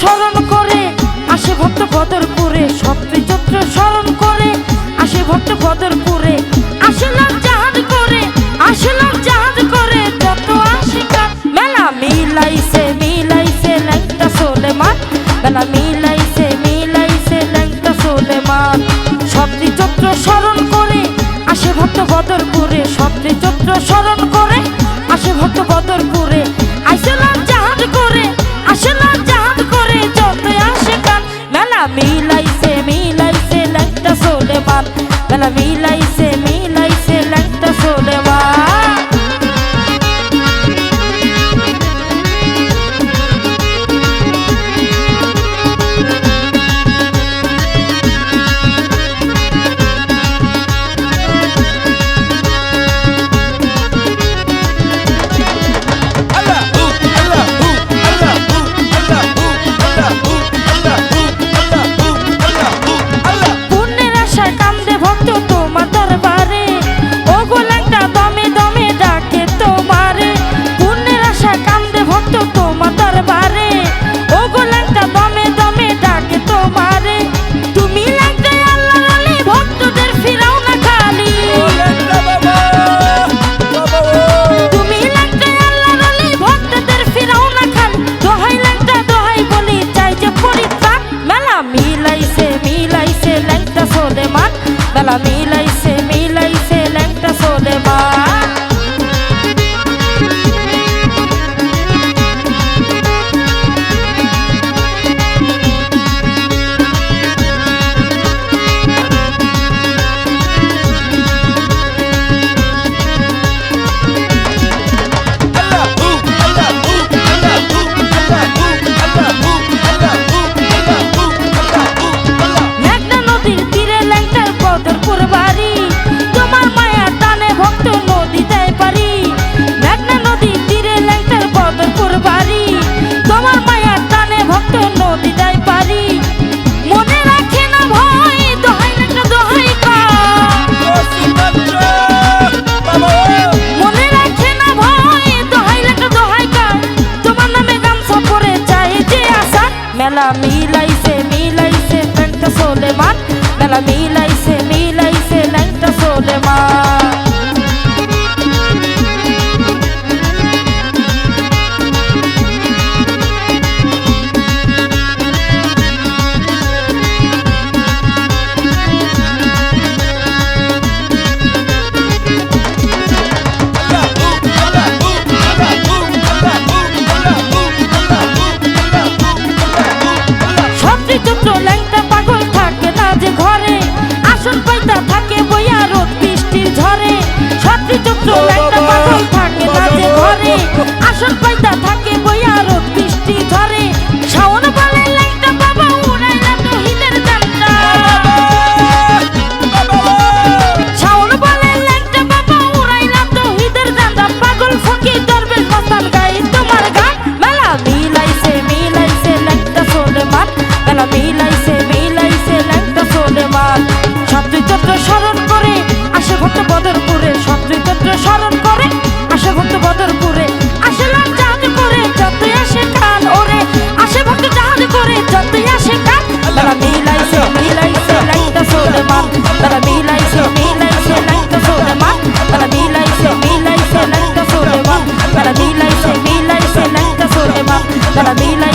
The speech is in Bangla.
স্মরণ করে, আসে ভক্ত বদরপুরে। সত্য চত্র স্মরণ করে, আসে ভক্ত বদরপুরে। আসলাম জাহাজ করে, আসে আসলাম জাহাজ করে, যত আসে মেলা মিলাইছে মিলাইছে ল্যাংটা সোলেমান। মেলা মিলাইছে মিলাইছে ল্যাংটা সোলেমান। সত্যি চত্র স্মরণ করে, আসে ভক্ত বদরপুরে। সত্যি চত্র স্মরণ করে, আসে ভক্ত মিলাইছে মিলাইছে ডাক্তার সোলেমান বেলা মিলাইছে মেলা মিলাইছে মিলাইছে মেলা মিলাই আসন পাইতা থাকে বইয়া রোদ, বৃষ্টির ঝরে ছাত্রী চক্র একটা পাঠক থাকে তাদের ঘরে। আসন পাইতা থাকে Para mí la